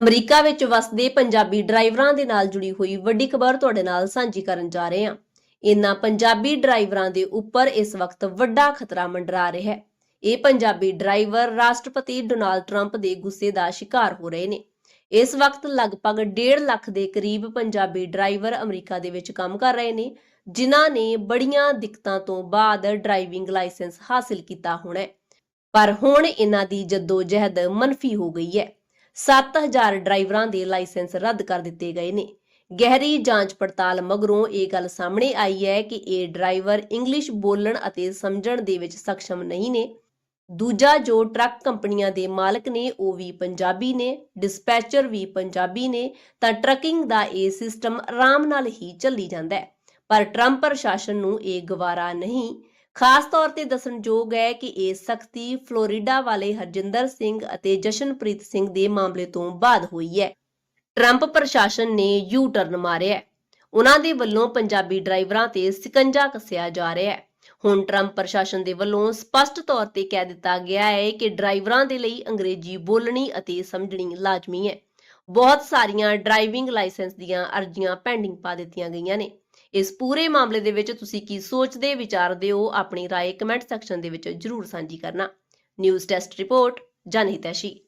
America ਵਿੱਚ ਵਸਦੇ ਪੰਜਾਬੀ ਡਰਾਈਵਰਾਂ ਦੇ ਨਾਲ ਜੁੜੀ ਹੋਈ ਵੱਡੀ ਖਬਰ ਤੁਹਾਡੇ ਨਾਲ ਸਾਂਝੀ ਕਰਨ ਜਾ ਰਹੇ ਹਾਂ। ਇਨ੍ਹਾਂ ਪੰਜਾਬੀ ਡਰਾਈਵਰਾਂ ਦੇ ਉੱਪਰ ਇਸ ਵਕਤ ਵੱਡਾ ਖਤਰਾ ਮੰਡਰਾ ਰਿਹਾ ਹੈ। ਇਹ ਪੰਜਾਬੀ ਡਰਾਈਵਰ ਰਾਸ਼ਟਰਪਤੀ ਡੋਨਾਲਡ ਟਰੰਪ ਦੇ ਗੁੱਸੇ ਦਾ ਸ਼ਿਕਾਰ ਹੋ ਰਹੇ ਨੇ। ਇਸ ਵਕਤ ਲਗਭਗ 1.5 ਲੱਖ ਦੇ ਕਰੀਬ ਪੰਜਾਬੀ ਡਰਾਈਵਰ ਅਮਰੀਕਾ ਦੇ ਵਿੱਚ ਕੰਮ ਕਰ ਰਹੇ ਨੇ, ਜਿਨ੍ਹਾਂ ਨੇ ਬੜੀਆਂ ਦਿੱਕਤਾਂ ਤੋਂ ਬਾਅਦ ਡਰਾਈਵਿੰਗ ਲਾਇਸੈਂਸ ਹਾਸਲ ਕੀਤਾ ਹੋਣਾ ਪਰ ਹੁਣ ਇਹਨਾਂ ਦੀ ਜਹਿਦ ਮਨਫੀ ਹੋ ਗਈ ਹੈ। 7000 ਡਰਾਈਵਰਾਂ ਦੇ ਲਾਇਸੈਂਸ ਰੱਦ ਕਰ ਦਿੱਤੇ ਗਏ ਨੇ। ਗਹਿਰੀ ਜਾਂਚ ਪੜਤਾਲ ਮਗਰੋਂ ਇਹ ਗੱਲ ਸਾਹਮਣੇ ਆਈ ਹੈ ਕਿ ਇਹ ਡਰਾਈਵਰ ਇੰਗਲਿਸ਼ ਬੋਲਣ ਅਤੇ ਸਮਝਣ ਦੇ ਵਿੱਚ ਸક્ષਮ ਨਹੀਂ ਨੇ। ਦੂਜਾ ਜੋ ਟਰੱਕ ਕੰਪਨੀਆਂ ਦੇ ਮਾਲਕ ਨੇ, ਉਹ ਵੀ ਪੰਜਾਬੀ ਨੇ, ਡਿਸਪੈਚਰ ਵੀ ਪੰਜਾਬੀ ਨੇ, ਤਾਂ ਟਰੱਕਿੰਗ ਦਾ ਇਹ ਸਿਸਟਮ ਆਰਾਮ ਨਾਲ ਹੀ ਚੱਲੀ ਜਾਂਦਾ ਹੈ। ਪਰ ਟਰੰਪ ਪ੍ਰਸ਼ਾਸਨ ਨੂੰ ਇਹ ਗਵਾਰਾ ਨਹੀਂ। ਖਾਸ ਤੌਰ ਤੇ ਦੱਸਣਯੋਗ ਹੈ ਕਿ ਇਹ ਸਖਤੀ ਫਲੋਰੀਡਾ ਵਾਲੇ ਹਰਜਿੰਦਰ ਸਿੰਘ ਅਤੇ ਜਸ਼ਨਪ੍ਰੀਤ ਸਿੰਘ ਦੇ ਮਾਮਲੇ ਤੋਂ ਬਾਅਦ ਹੋਈ ਹੈ। ਟਰੰਪ ਪ੍ਰਸ਼ਾਸਨ ਨੇ ਯੂ ਟਰਨ ਮਾਰਿਆ ਉਹਨਾਂ ਦੇ ਵੱਲੋਂ ਪੰਜਾਬੀ ਡਰਾਈਵਰਾਂ ਤੇ ਸਿਕੰਜਾ ਕੱਸਿਆ ਜਾ ਰਿਹਾ ਹੈ। ਹੁਣ ਟਰੰਪ ਪ੍ਰਸ਼ਾਸਨ ਦੇ ਵੱਲੋਂ ਸਪਸ਼ਟ ਤੌਰ ਤੇ ਕਹਿ ਦਿੱਤਾ ਗਿਆ ਹੈ ਕਿ ਡਰਾਈਵਰਾਂ ਦੇ ਲਈ ਅੰਗਰੇਜ਼ੀ ਬੋਲਣੀ ਅਤੇ ਸਮਝਣੀ ਲਾਜ਼ਮੀ ਹੈ। ਬਹੁਤ ਸਾਰੀਆਂ ਡਰਾਈਵਿੰਗ ਲਾਇਸੈਂਸ ਦੀਆਂ ਅਰਜ਼ੀਆਂ ਪੈਂਡਿੰਗ ਪਾ ਦਿੱਤੀਆਂ ਗਈਆਂ ਨੇ। ਇਸ ਪੂਰੇ ਮਾਮਲੇ ਦੇ ਵਿੱਚ ਤੁਸੀਂ ਕੀ ਸੋਚਦੇ ਵਿਚਾਰਦੇ ਹੋ ਆਪਣੀ رائے ਕਮੈਂਟ ਸੈਕਸ਼ਨ ਦੇ ਵਿੱਚ ਜਰੂਰ ਸਾਂਝੀ ਕਰਨਾ ਨਿਊਜ਼ ਟੈਸਟ ਰਿਪੋਰਟ ਜਨਹਿਤੈਸ਼ੀ